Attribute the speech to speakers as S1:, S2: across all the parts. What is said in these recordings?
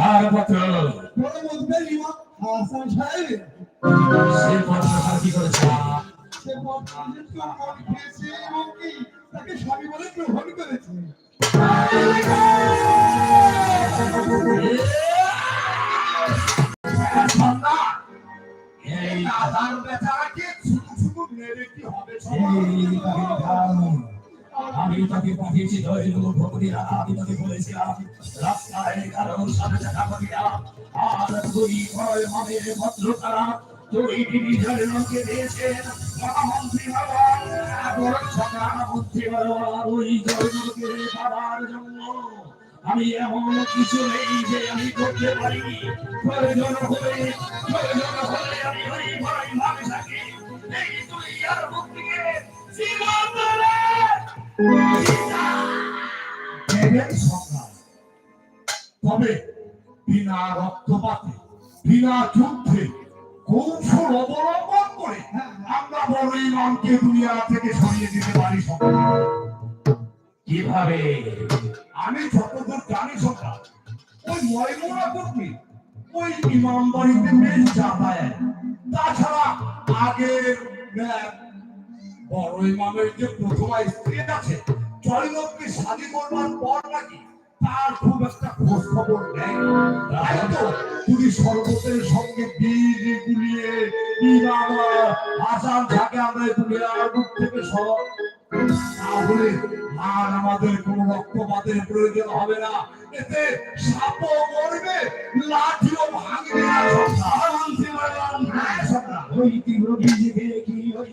S1: পত্র।
S2: সাহেব
S1: সে পত্র কি করেছে?
S2: সে মন্ত্রী
S1: আমি তাকে পাঠিয়েছি আমি তাকে বলেছিলাম। রাস্তায় কারণ সাথে দেখা করিয়া আর দুই ভয় মানে ভদ্র তারা দুই ডিভিশনের লোককে দিয়েছেন আমি এমন কিছু নেই যে আমি করতে পারি। প্রয়োজন হলে প্রয়োজন হলে আমি মানে থাকি।
S2: তবে বিনা রক্তপাতে বিনা যুদ্ধে কৌশল অবলম্বন করে আমরা বড় ইমামকে দুনিয়া থেকে সরিয়ে দিতে পারি
S1: কীভাবে?
S2: আমি যতদূর জানি সকাল ওই ময়মনা করতে ওই ইমাম বাড়িতে বেশ যাতায়াত। তাছাড়া আগের বড় ইমামের যে প্রথমা স্ত্রী আছে জয়নবকে শাদি করবার পর নাকি তার খুব একটা খোঁজ খবর নেই তো তুমি শরবতের সঙ্গে বীজ গুলিয়ে আসাম থাকে আমরা দুনিয়ার মুখ থেকে সব, তাহলে আর আমাদের কোনো রক্তপাতের প্রয়োজন হবে না। এতে সাপও মরবে, লাঠিও ভাঙবে না। সন্তান।
S1: ওই তীব্র কি ওই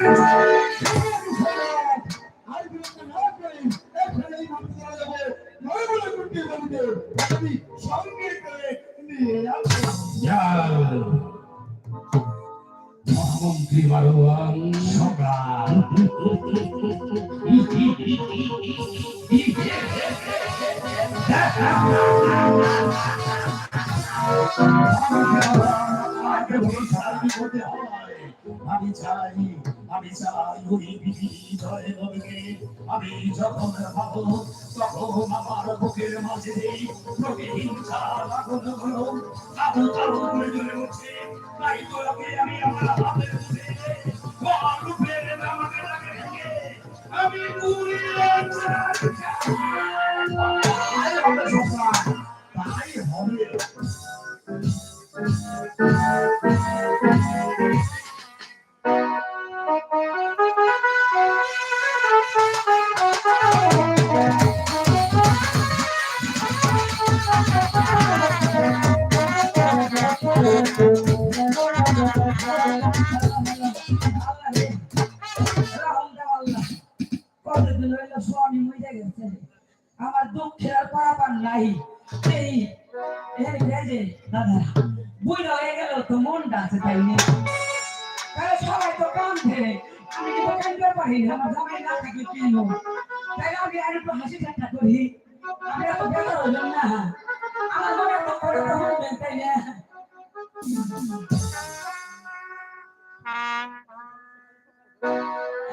S1: যেতে বলেছে
S2: আর বিরক্ত না করে এখানেই নামতে চলে যাব। নয় বলে কুটির বাড়িতে আমি সঙ্গে করে
S1: আমি চাই আমি চাই ওই বিজয় নবীকে। আমি যখন ভাবো, তখন আমার বুকের মাঝে প্রতিহিংসা আগুন হলো আবু তাবু জ্বলে উঠছে। তাই তো ওকে আমি আমার হাতের মুঠে রূপের আমাকে লাগে আমি পুরিয়ে
S3: তো কান্দে আমি কিন্তু কান্দতে পারি না আমার জামাই না থাকলে কি হোক তাই আমি আর একটু হাসি ঠাট্টা করি। আমি এত বেকার হলাম না। আমার মনে তো করে তো হবে তাই না? আমার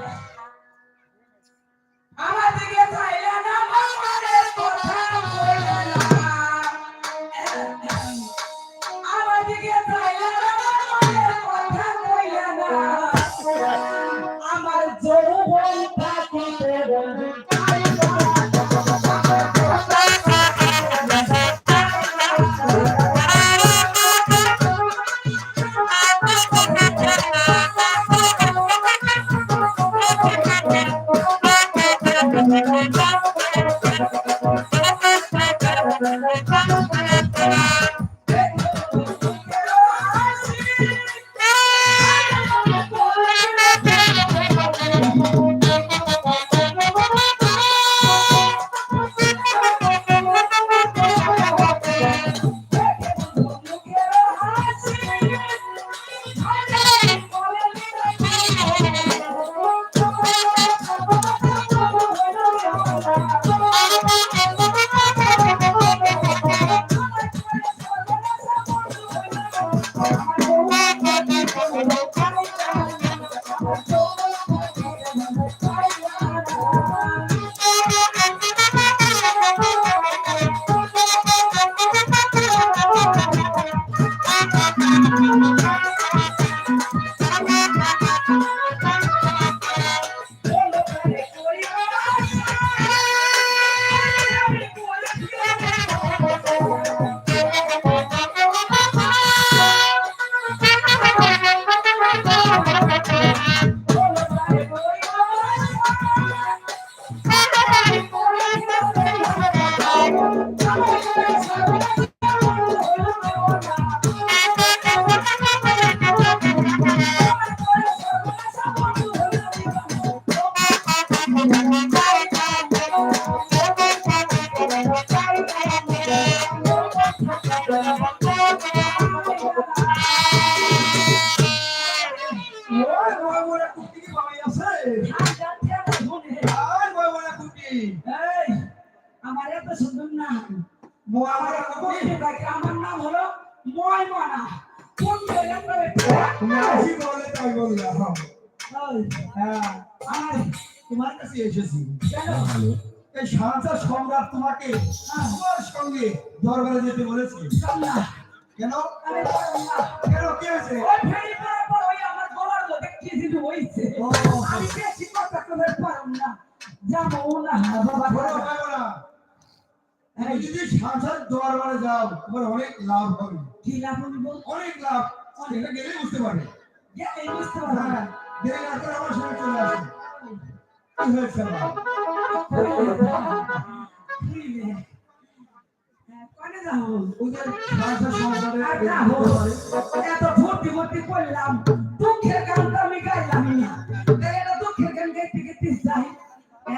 S3: এই, আমার এত সুন্দর নাম।
S2: কুটি
S3: আমার নাম হলো কোন করে
S2: তুমি আসি বলে তাই বললাম হ্যাঁ আমার তোমার কাছে এসেছি। এই সাঁচা সম্রাট তোমাকে আমার সঙ্গে দরবারে যেতে বলেছে। কেন? কেন? কি হয়েছে
S3: আমার গলার মধ্যে কি যেন আমি বেশি কথা কবে পারব না।
S2: পারব যদি সাঁচার দরবারে যাও তোমার অনেক লাভ হবে।
S3: কি লাভ হইব
S2: অনেক লাভ। সেটা গেলেই বুঝতে পারবে।
S3: গেলে বুঝতে পারব
S2: হ্যাঁ
S3: না
S2: দেরি না আমার সঙ্গে চলে আসো কি হয়েছে
S3: এত করলাম দুঃখের গানটা আমি গাইলাম না।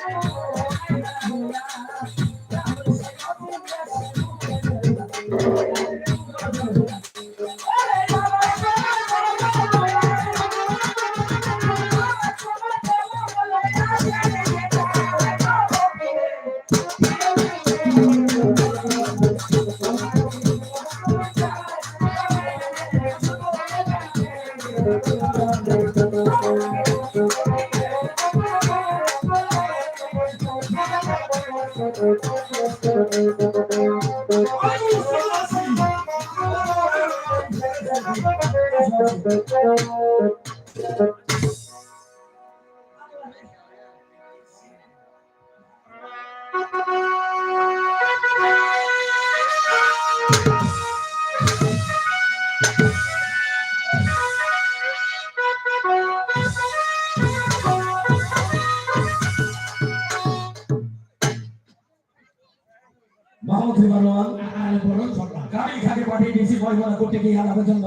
S3: Thank you.
S1: মোহাম্মদ রিমানুয়াল গাড়ি খাকে পাঠিয়ে দিয়েছি পরিমাণ করতে গিয়ে আনার জন্য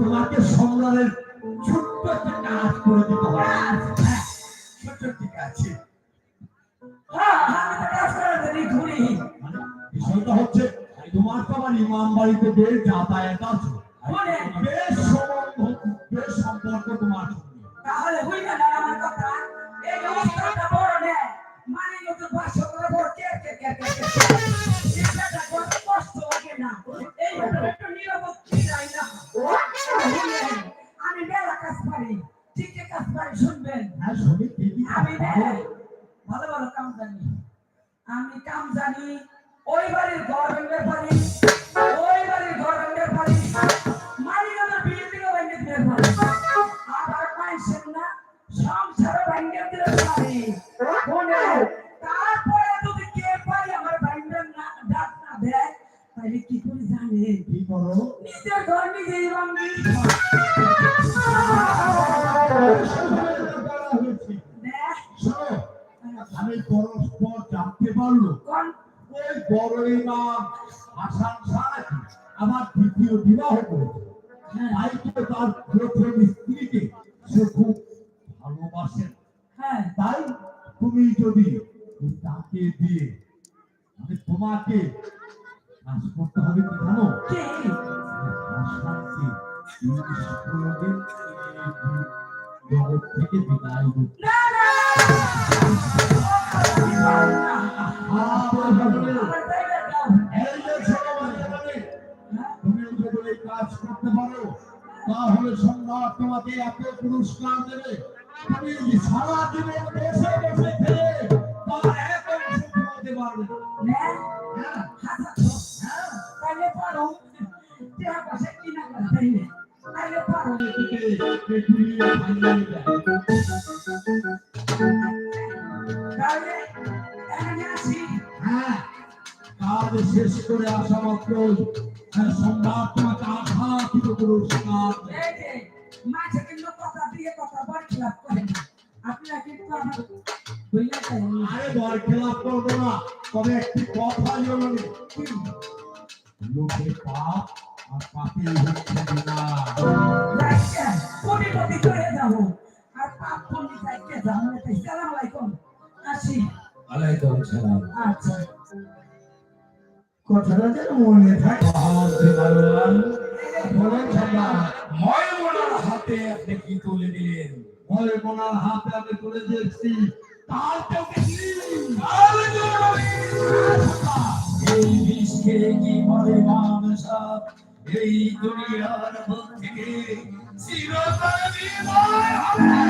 S2: তোমাকে সম্রাটের ছোট্ট একটা কাজ করে দিতে হবে হ্যাঁ, ছোট্ট
S3: কাজ ঘুরি।
S2: মানে বিষয়টা হচ্ছে তোমার তো আমার ইমাম বাড়িতে বেশ যাতায়াত আছে। বেশ সম্পর্ক তোমার সঙ্গে।
S3: তাহলে বুঝলেন আমার কথা? এই অবস্থাটা জানেন
S2: কি করো
S3: নিজের ঘর
S2: কাজ করতে পারো তাহলে সম্রাট তোমাকে এত পুরস্কার দেবে তুমি সারা জীবন
S3: করে আসা
S2: মাত্র সম্রাট তোমাকে আঘাতিত পুরস্কার দেবে।
S3: এই যে মাঝে কিন্তু কথা দিয়ে কথা বল খেলাপ করেন আপনারা কিন্তু আমার
S2: আরে বল খেলাপ করব না তবে একটি কথা জরুরি লোকে পাপ আর পাপে হচ্ছে না
S3: কোটিপতি করে যাব। আর পাপ পুণ্য চাইতে যাব সালাম আলাইকুম। আসি।
S1: আলাইকুম সালাম।
S3: আচ্ছা।
S2: কথাটা যেন মনে থাকে। বলেন
S1: ময়মনার হাতে আপনি কি তুলে দিলেন?
S2: ভয় মনার হাতে আমি তুলে দিয়েছি। তার
S1: এই বিষ খেয়ে কি মরে মানুষ? এই দুনিয়ার থেকে চিরতরে বিদায় হবে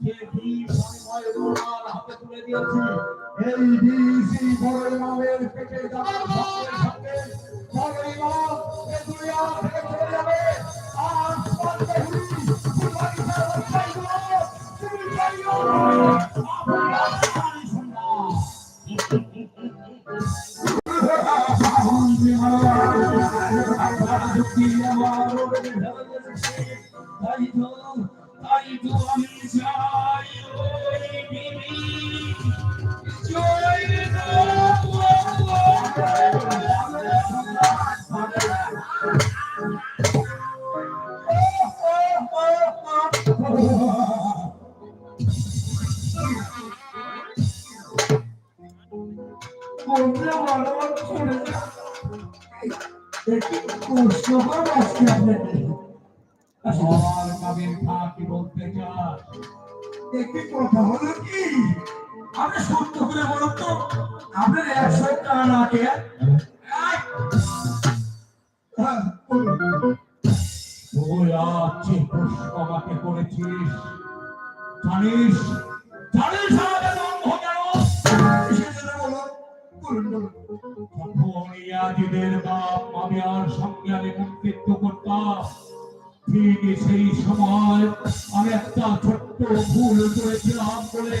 S2: যে বিষ আমি ভয় মনার হাতে তুলে দিয়েছি? এই বিষই বড় ইমামের পেটে যাওয়ার সঙ্গে সঙ্গে বড় ইমাম এ দুনিয়া থেকে চলে যাবে আর পারবে কুরবানি ছাড়া চাইব তুমি চাইও আপনার সম্রাট আমার
S4: সত্য করে বলুন তো। আপনার একশো টাকা না কে
S2: আমাকে করেছিস। জানিস? জানিস সেই সময় আমি একটা ছোট্ট ভুল করেছিলাম বলে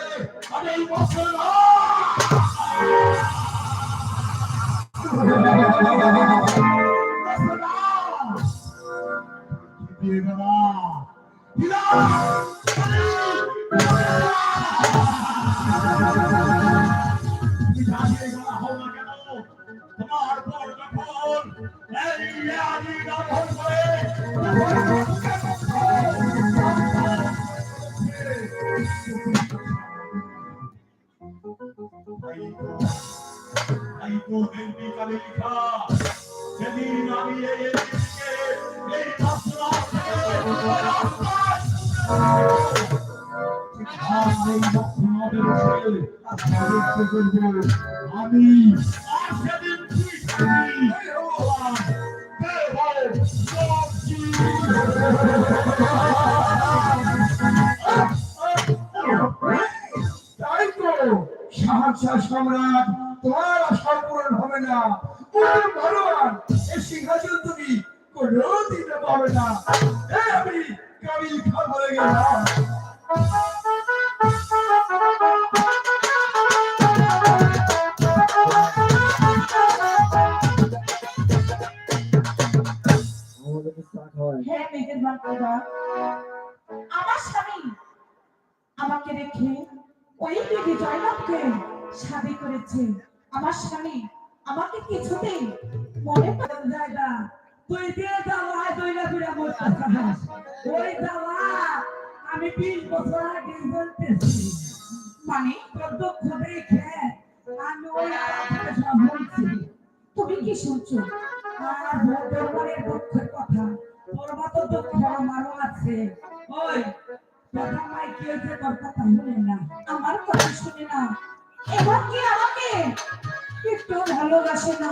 S2: আমি
S4: আমি
S2: আর সেদিন তুই থাকবি ভগবান দেব
S4: তাই তো সাহায্য সম্রাট তোমার আশা হবে না।
S3: মনে যাওয়া আমি বিশ বছর আগে মানে তোর দুঃখ আমি ওই সব বলছি। তুমি কি শুনছো? আর ভোটের কথা। তোর মতো দুঃখ আমারও আছে। ওই কথা কথা শুনে আমার কথা শুনে না। এবং কি আমাকে? একটু ভালোবাসে না।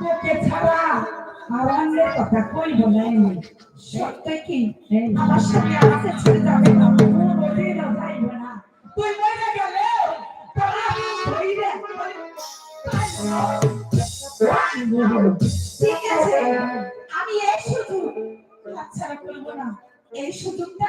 S3: তোকে ছাড়া আর কথা কইব না সত্যি কি? আমার সাথে আমাকে ছেড়ে যাবে না। কোনোদিনও যাইব না। তুই মরে গেলে তোরা ধইরে ঠিক আছে, আমি এই সুযোগ হাতছাড়া করব না। এই সুযোগটা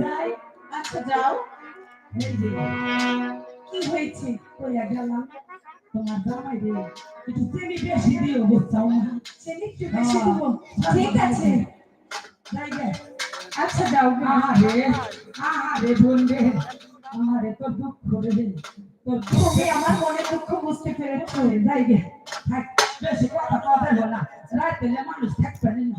S3: যাই আচ্ছা যাও। কি হয়েছে? কইয়া গেলাম তোমার জামাই রে একটু চিনি বেশি দিও বুঝছাও না? চিনি একটু বেশি দিব। ঠিক আছে। যাই গে। আচ্ছা যাও আরে আরে বোন রে আরে তোর দুঃখ রে। তোর তুমি আমার মনে দুঃখ বুঝতে পেরেছ যাই গে। থাক বেশি কথা কথা বল রাতে মানুষ থাকবে না।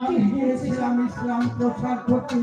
S4: আমি গিয়েছিলাম ইসলাম প্রচার করতে।